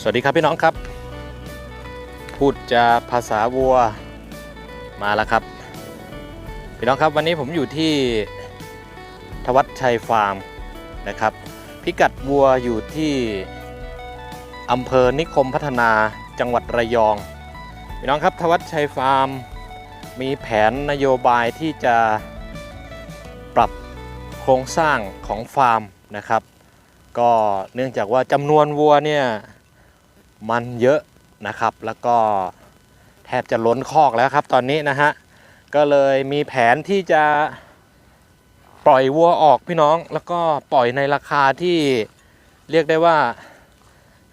สวัสดีครับพี่น้องครับ พูดจาภาษาวัวมาแล้วครับ พี่น้องครับวันนี้ผมอยู่ที่ทวัดชัยฟาร์มนะครับ พิกัดวัวอยู่ที่อำเภอนิคมพัฒนาจังหวัดระยอง พี่น้องครับทวัดชัยฟาร์มมีแผนนโยบายที่จะปรับโครงสร้างของฟาร์มนะครับ ก็เนื่องจากว่าจำนวนวัวเนี่ย มันเยอะนะครับ แล้วก็แทบจะล้นคอกแล้วครับ ตอนนี้นะฮะก็เลยมีแผนที่จะปล่อยวัวออกพี่น้อง แล้วก็ปล่อยในราคาที่เรียกได้ว่า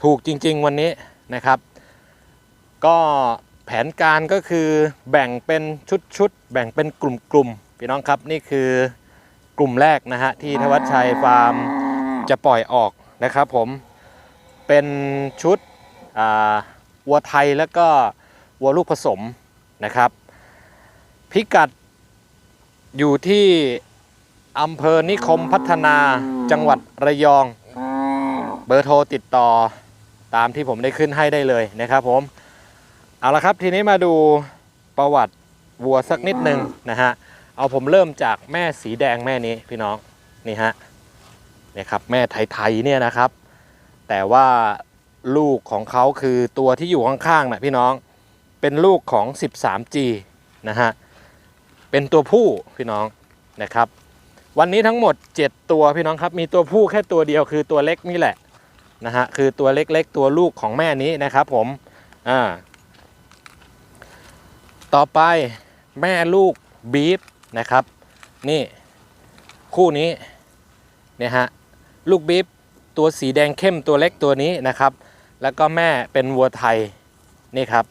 ถูกจริง ๆ วันนี้นะครับ ก็แผนการก็คือแบ่งเป็นชุดๆแบ่งเป็นกลุ่มๆพี่น้องครับนี่คือกลุ่มแรกนะฮะที่ทวัชชัยฟาร์มจะปล่อยออกนะครับผมเป็นชุด วัวไทยแล้วก็วัวลูกผสมนะครับ พิกัดอยู่ที่อำเภอนิคมพัฒนาจังหวัดระยอง เบอร์โทรติดต่อตามที่ผมได้ขึ้นให้ได้เลยนะครับผม เอาละครับทีนี้มาดูประวัติวัวสักนิดหนึ่งนะฮะ เอาผมเริ่มจากแม่สีแดงแม่นี้พี่น้องนี่ฮะนี่ครับแม่ไทยๆเนี่ยนะครับ แต่ว่า ลูกของเขาคือตัวที่อยู่ข้างๆนะพี่น้อง เป็นลูกของ 13G นะฮะ เป็นตัวผู้พี่น้องนะครับ วันนี้ทั้งหมด 7 ตัวพี่น้องครับ มีตัวผู้แค่ตัวเดียวคือตัวเล็กนี่แหละนะฮะ คือตัวเล็กๆ ตัวลูกของแม่นี้นะครับผม อ่า ต่อไปแม่ลูกบีฟนะครับ นี่คู่นี้เนี่ยฮะลูกบีฟตัวสีแดงเข้มตัวเล็กตัวนี้นะครับ แล้วก็แม่เป็นวัวไทยนี่ครับ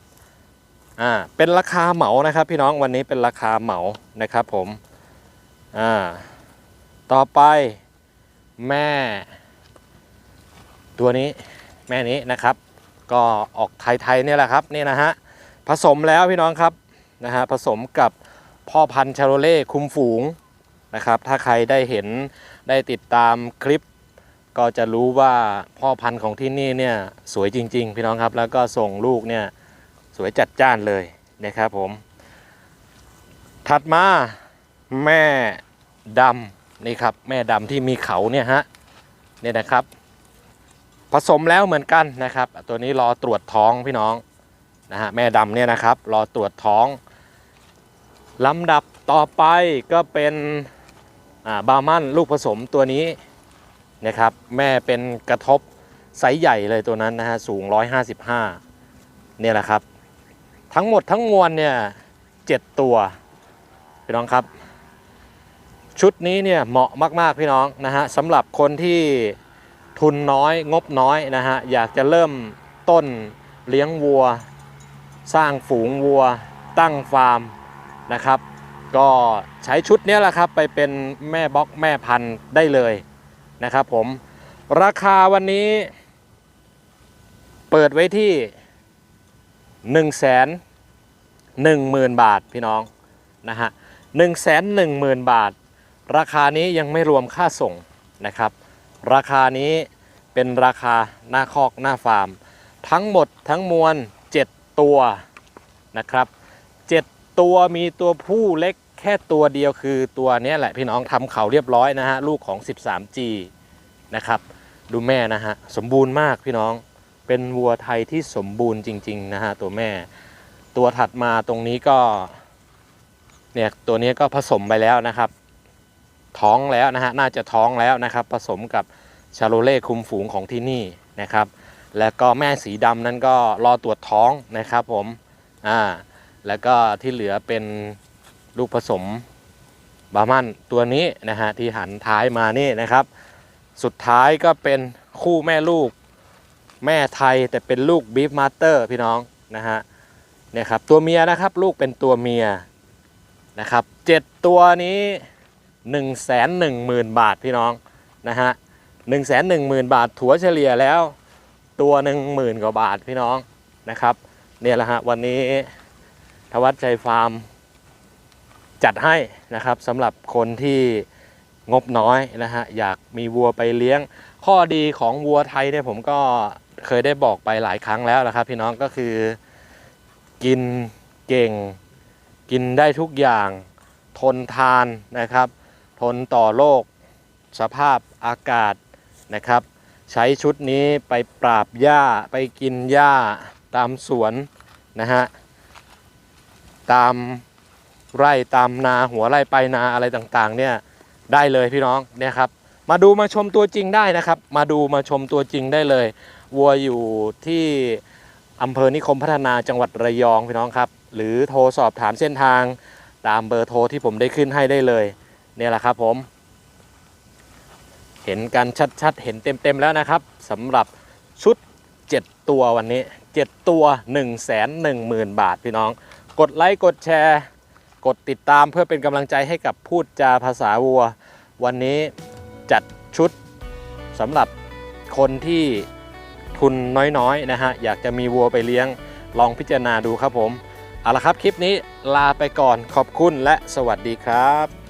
อ่าเป็นราคาเหมานะครับ พี่น้องวันนี้เป็นราคาเหมานะครับผมอ่าต่อไปแม่ ตัวนี้แม่นี้นะครับ ก็ออกไทยๆเนี่ยแหละครับนี่นะฮะผสมแล้วพี่น้องครับนะฮะผสมกับพ่อพันธุ์ชาโรเล่คุมฝูงนะครับ ถ้าใครได้เห็นได้ติดตามคลิป ก็จะรู้ว่าพ่อพันธุ์ของที่นี่เนี่ยสวยจริง ๆ พี่น้องครับแล้วก็ส่งลูกเนี่ยสวยจัดจ้านเลยนะครับผม ถัดมาแม่ดำนี่ครับแม่ดำที่มีเขาเนี่ยฮะเนี่ยนะครับ ผสมแล้วเหมือนกันนะครับ ตัวนี้รอตรวจท้องพี่น้องนะฮะแม่ดำเนี่ยนะครับ รอตรวจท้องลำดับต่อไปก็เป็นบาร์มันลูกผสมตัวนี้ นะครับแม่เป็นกระทบไซส์ใหญ่เลยตัวนั้นนะฮะสูง 155เนี่ยแหละครับ ทั้งหมดทั้งมวลเนี่ยเจ็ดตัวพี่น้องครับ ชุดนี้เนี่ยเหมาะมากๆพี่น้องนะฮะสำหรับคนที่ทุนน้อยงบน้อยนะฮะอยากจะเริ่มต้นเลี้ยงวัว สร้างฝูงวัว ตั้งฟาร์มนะครับ ก็ใช้ชุดนี้แหละครับไปเป็นแม่บล็อกแม่พันธุ์ได้เลย นะครับผม ราคาวันนี้ เปิดไว้ที่1นึ่งแสนหนึ่งหมื่นบาทพี่น้องนะฮะหนึ่งแสนหนึ่งหมื่นบาท ราคานี้ยังไม่รวมค่าส่งนะครับ ราคานี้เป็นราคาหน้าคอกหน้าฟาร์ม ทั้งหมดทั้งมวล 7 ตัวนะครับ 7 ตัวมีตัวผู้เล็ก แค่ตัวเดียวคือตัวนี้แหละพี่น้องทำเขาเรียบร้อยนะฮะลูกของ 13G นะครับ ดูแม่นะฮะสมบูรณ์มากพี่น้องเป็นวัวไทยที่สมบูรณ์จริงๆนะฮะตัวแม่ ตัวถัดมาตรงนี้ก็เนี่ยตัวนี้ก็ผสมไปแล้วนะครับ ท้องแล้วนะฮะน่าจะท้องแล้วนะครับ ผสมกับชาโลเล่คุมฝูงของที่นี่นะครับ แล้วก็แม่สีดำนั้นก็รอตรวจท้องนะครับผมอ่าแล้วก็ที่เหลือเป็น ลูกผสมบามันตัวนี้นะฮะที่หันท้ายมานี่นะครับ สุดท้ายก็เป็นคู่แม่ลูกแม่ไทยแต่เป็นลูกบีฟมาสเตอร์พี่น้องนะฮะเนี่ยครับตัวเมียนะครับลูกเป็นตัวเมียนะครับเจ็ดตัวนี้1นึ่งแสนหนึ่งหมื่นบาทพี่น้องนะฮะหนึ่งแสนหนึ่งหมื่นบาทถัวเฉลี่ยแล้ว ตัวหนึ่งหมื่นกว่าบาทพี่น้องนะครับเนี่ยแหละฮะวันนี้ทวัดใจฟาร์ม จัดให้นะครับสำหรับคนที่งบน้อยนะฮะอยากมีวัวไปเลี้ยง ข้อดีของวัวไทยเนี่ยผมก็เคยได้บอกไปหลายครั้งแล้วนะครับ พี่น้องก็คือกินเก่ง กินได้ทุกอย่างทนทานนะครับ ทนต่อโรคสภาพอากาศนะครับ ใช้ชุดนี้ไปปราบหญ้าไปกินหญ้าตามสวนนะฮะตาม ไร่ตามนาหัวไร่ไปนาอะไรต่างๆ เนี่ยได้เลยพี่น้องเนี่ยครับมาดูมาชมตัวจริงได้นะครับ มาดูมาชมตัวจริงได้เลยวัวอยู่ที่อำเภอนิคมพัฒนาจังหวัดระยองพี่น้องครับ หรือโทรสอบถามเส้นทางตามเบอร์โทรที่ผมได้ขึ้นให้ได้เลยเนี่ยแหละครับผม เห็นกันชัดๆ เห็นเต็มๆแล้วนะครับสำหรับชุด 7 ตัววันนี้ 7 ตัว 1 1 0 0 0 0 บาทพี่น้อง กดไลค์กดแชร์ กดติดตามเพื่อเป็นกำลังใจให้กับพูดจาภาษาวัว วันนี้จัดชุดสำหรับคนที่ทุนน้อยๆนะฮะอยากจะมีวัวไปเลี้ยงลองพิจารณาดูครับผม เอาละครับคลิปนี้ลาไปก่อนขอบคุณและสวัสดีครับ